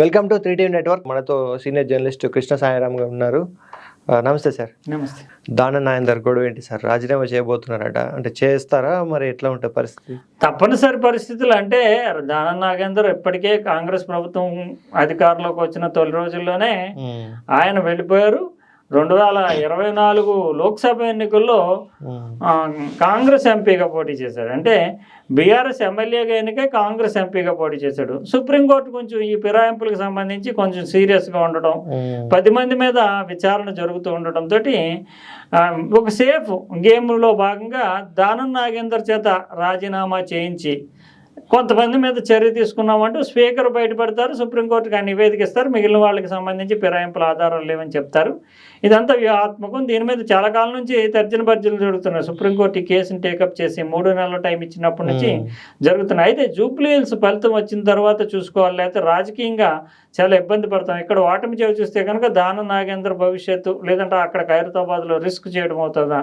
Welcome to three TV network మనతో senior journalist Krishna Sairam గారు ఉన్నారు. నమస్తే సార్. నమస్తే. దాన నాయందర్ గొడవ ఏంటి సార్? రాజీనామా చేయబోతున్నారట. అంటే చేస్తారా? మరి ఎట్లా ఉంటుంది పరిస్థితి? తప్పనిసరి పరిస్థితులు. అంటే దానం నాగేందర్ ఇప్పటికే కాంగ్రెస్ ప్రభుత్వం అధికారంలోకి వచ్చిన తొలి రోజుల్లోనే ఆయన వెళ్ళిపోయారు. రెండు వేల ఇరవై నాలుగు లోక్సభ ఎన్నికల్లో కాంగ్రెస్ ఎంపీగా పోటీ చేశాడు. అంటే బీఆర్ఎస్ ఎమ్మెల్యేగా ఎన్నికే కాంగ్రెస్ ఎంపీగా పోటీ చేశాడు. సుప్రీంకోర్టు కొంచెం ఈ ఫిరాయింపులకు సంబంధించి కొంచెం సీరియస్గా ఉండడం పది మంది మీద విచారణ జరుగుతూ ఉండటంతో ఒక సేఫ్ గేమ్లో భాగంగా దానం నాగేందర్ చేత రాజీనామా చేయించి కొంతమంది మీద చర్య తీసుకున్నామంటూ స్పీకర్ బయటపడతారు సుప్రీంకోర్టుకి ఆ నివేదిక ఇస్తారు మిగిలిన వాళ్ళకి సంబంధించి ఫిరాయింపుల ఆధారాలు లేవని చెప్తారు. ఇదంతా వ్యూహాత్మకం. దీని మీద చాలా కాలం నుంచి తర్జన భర్జనలు జరుగుతున్నాయి. సుప్రీంకోర్టు ఈ కేసును టేకప్ చేసి మూడు నెలల టైం ఇచ్చినప్పటి నుంచి జరుగుతున్నాయి. అయితే జూబ్లీ హిల్స్ ఫలితం వచ్చిన తర్వాత చూసుకోవాలి. లేకపోతే రాజకీయంగా చాలా ఇబ్బంది పడతాం. ఇక్కడ ఓటమి చేసి చూస్తే కనుక దాన నాగేంద్ర భవిష్యత్తు లేదంటే అక్కడ ఖైరతాబాద్లో రిస్క్ చేయడం అవుతుందా?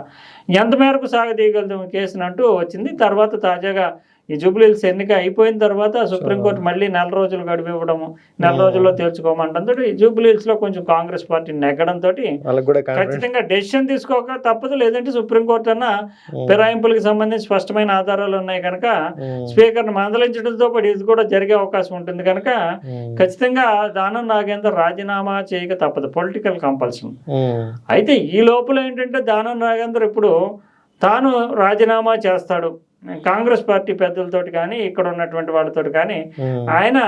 ఎంత మేరకు సాగదీయగలుగుతాం ఈ కేసును అంటూ వచ్చింది. తర్వాత తాజాగా ఈ జూబ్లీహిల్స్ ఎన్నిక అయిపోయిన తర్వాత సుప్రీంకోర్టు మళ్ళీ నెల రోజులు గడువు ఇవ్వడము నెల రోజుల్లో తేల్చుకోమంటంతో ఈ జూబ్లీహిల్స్లో కొంచెం కాంగ్రెస్ పార్టీ నెగ్గడంతో కాన్ఫిడెన్స్ ఖచ్చితంగా డెసిషన్ తీసుకోక తప్పదు. లేదంటే సుప్రీంకోర్టు అన్న ఫిరాయింపులకు సంబంధించి స్పష్టమైన ఆధారాలు ఉన్నాయి కనుక స్పీకర్ని మందలించడంతో పాటు ఇది కూడా జరిగే అవకాశం ఉంటుంది కనుక ఖచ్చితంగా దానం నాగేందర్ రాజీనామా చేయక తప్పదు. Political compulsion. అయితే ఈ లోపల ఏంటంటే దానం నాగేందర్ ఇప్పుడు తాను రాజీనామా చేస్తాడు. కాంగ్రెస్ పార్టీ పెద్దలతోటి కానీ ఇక్కడ ఉన్నటువంటి వాళ్ళతోటి కానీ ఆయన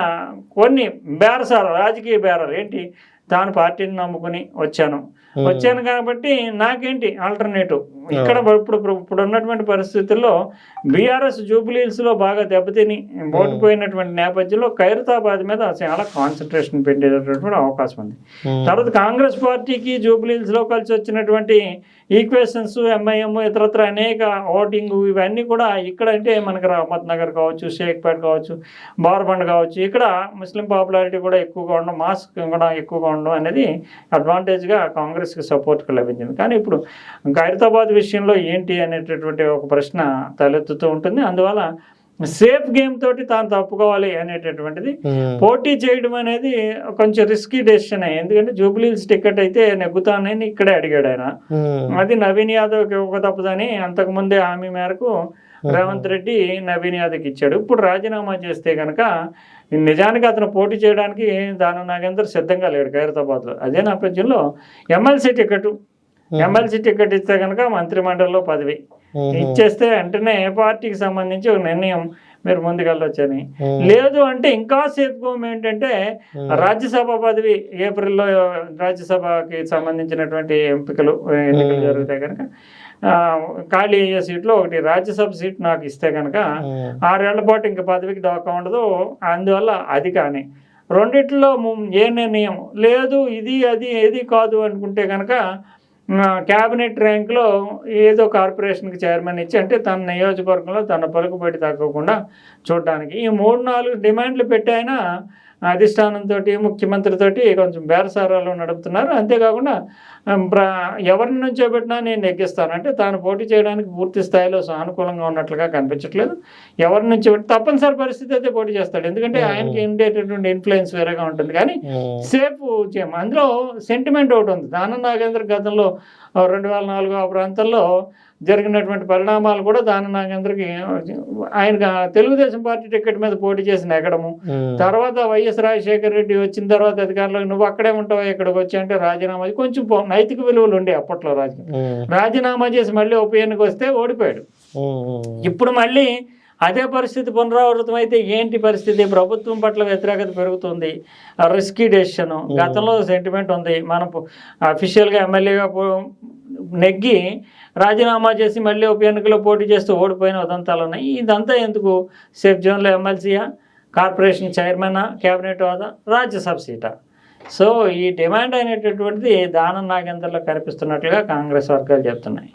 కొన్ని బేరసాలు రాజకీయ బేరాలు. ఏంటి? తాను పార్టీని నమ్ముకుని వచ్చాను. వచ్చాను కాబట్టి నాకేంటి ఆల్టర్నేటివ్? ఇక్కడ ఇప్పుడు ఇప్పుడు ఉన్నటువంటి పరిస్థితుల్లో బీఆర్ఎస్ జూబ్లీహిల్స్లో బాగా దెబ్బతిని ఓడిపోయినటువంటి నేపథ్యంలో ఖైరతాబాద్ మీద చాలా కాన్సన్ట్రేషన్ పెట్టేటటువంటి అవకాశం ఉంది. తర్వాత కాంగ్రెస్ పార్టీకి జూబ్లీహిల్స్లో కలిసి వచ్చినటువంటి ఈక్వేషన్స్ ఎంఐఎం ఇతరత్ర అనేక ఓటింగ్ ఇవన్నీ కూడా ఇక్కడ అంటే మనకి రహమత్ నగర్ కావచ్చు షేక్పేట్ కావచ్చు బార్బండ్ కావచ్చు. ఇక్కడ ముస్లిం పాపులారిటీ కూడా ఎక్కువగా ఉండడం మాస్ కూడా ఎక్కువగా ఉండడం అనేది అడ్వాంటేజ్గా కాంగ్రెస్కి సపోర్ట్గా లభించింది. కానీ ఇప్పుడు ఖైరతాబాద్ విషయంలో ఏంటి అనేటటువంటి ఒక ప్రశ్న తలెత్తుతూ ఉంటుంది. అందువల్ల సేఫ్ గేమ్ తోటి తాను తప్పుకోవాలి అనేటటువంటిది పోటీ చేయడం అనేది కొంచెం రిస్కీ డెసిషన్ ఎందుకంటే జూబ్లీహిల్స్ టికెట్ అయితే నెగ్గుతానని ఇక్కడే అడిగాడు ఆయన. అది నవీన్ యాదవ్కి ఇవ్వక తప్పదని అంతకుముందే హామీ మేరకు రేవంత్ రెడ్డి నవీన్ యాదవ్కి ఇచ్చాడు. ఇప్పుడు రాజీనామా చేస్తే కనుక నిజానికి అతను పోటీ చేయడానికి దాని నాగేందర్ సిద్ధంగా లేడు ఖైరతాబాద్లో. అదే నేపథ్యంలో ఎమ్మెల్సీ టికెట్. ఎమ్మెల్సీ టికెట్ ఇస్తే కనుక మంత్రిమండలిలో పదవి. ఇచ్చేస్తే వెంటనే ఏ పార్టీకి సంబంధించి ఒక నిర్ణయం మీరు ముందుకెళ్ళొచ్చని. లేదు అంటే ఇంకా గోమ్ ఏంటంటే రాజ్యసభ పదవి ఏప్రిల్లో రాజ్యసభకి సంబంధించినటువంటి ఎంపికలు ఎన్నికలు జరుగుతాయి కనుక ఖాళీ అయ్యే సీట్లో ఒకటి రాజ్యసభ సీట్ నాకు ఇస్తే కనుక ఆరేళ్ళ పాటు ఇంకా పదవికి దోకా ఉండదు. అందువల్ల అది కానీ. రెండిట్లో ఏ నిర్ణయం? లేదు ఇది అది ఏది కాదు అనుకుంటే కనుక క్యాబినెట్ ర్యాంక్లో ఏదో కార్పొరేషన్కి చైర్మన్ ఇచ్చి అంటే తన నియోజకవర్గంలో తన పలుకుబడి తగ్గకుండా చూడడానికి ఈ మూడు నాలుగు డిమాండ్లు పెట్టి ఆయన అధిష్టానంతో ముఖ్యమంత్రితోటి కొంచెం బేరసారాలు నడుపుతున్నారు. అంతేకాకుండా ఎవరిని నుంచో పెట్టినా నేను నెగ్గిస్తాను. అంటే తాను పోటీ చేయడానికి పూర్తి స్థాయిలో సానుకూలంగా ఉన్నట్లుగా కనిపించట్లేదు. ఎవరి నుంచి తప్పనిసరి పరిస్థితి అయితే పోటీ చేస్తాడు. ఎందుకంటే ఆయనకి ఉండేటటువంటి ఇన్ఫ్లుయెన్స్ వేరేగా ఉంటుంది. కానీ సేఫ్ చేయం. అందులో సెంటిమెంట్ ఒకటి ఉంది. దానం నాగేంద్ర గతంలో రెండు వేల నాలుగు ఆ ప్రాంతంలో జరిగినటువంటి పరిణామాలు కూడా దానం నాగేంద్రకి ఆయన తెలుగుదేశం పార్టీ టికెట్ మీద పోటీ చేసి నెగ్గడము తర్వాత వైఎస్ రాజశేఖర రెడ్డి వచ్చిన తర్వాత అధికారంలో నువ్వు అక్కడే ఉంటావు ఇక్కడికి వచ్చి అంటే రాజీనామా కొంచెం నైతిక విలువలు ఉండే అప్పట్లో రాజకీయం రాజీనామా చేసి మళ్ళీ ఉప ఎన్నిక వస్తే ఓడిపోయాడు. ఇప్పుడు మళ్ళీ అదే పరిస్థితి పునరావృతం అయితే ఏంటి పరిస్థితి? ప్రభుత్వం పట్ల వ్యతిరేకత పెరుగుతుంది. రిస్కీ డెసిషన్ గతంలో సెంటిమెంట్ ఉంది. మనం అఫీషియల్గా ఎమ్మెల్యేగా నెగ్గి రాజీనామా చేసి మళ్ళీ ఉప ఎన్నికలో పోటీ చేస్తూ ఓడిపోయిన ఉదంతాలు ఉన్నాయి. ఇదంతా ఎందుకు? సేఫ్ జోన్లో ఎమ్మెల్సీయా కార్పొరేషన్ చైర్మనా క్యాబినెట్ హోదా రాజ్యసభ సీటా? సో ఈ డిమాండ్ అనేటటువంటిది దానం నాగేందర్లో కనిపిస్తున్నట్లుగా కాంగ్రెస్ వర్గాలు చెప్తున్నాయి.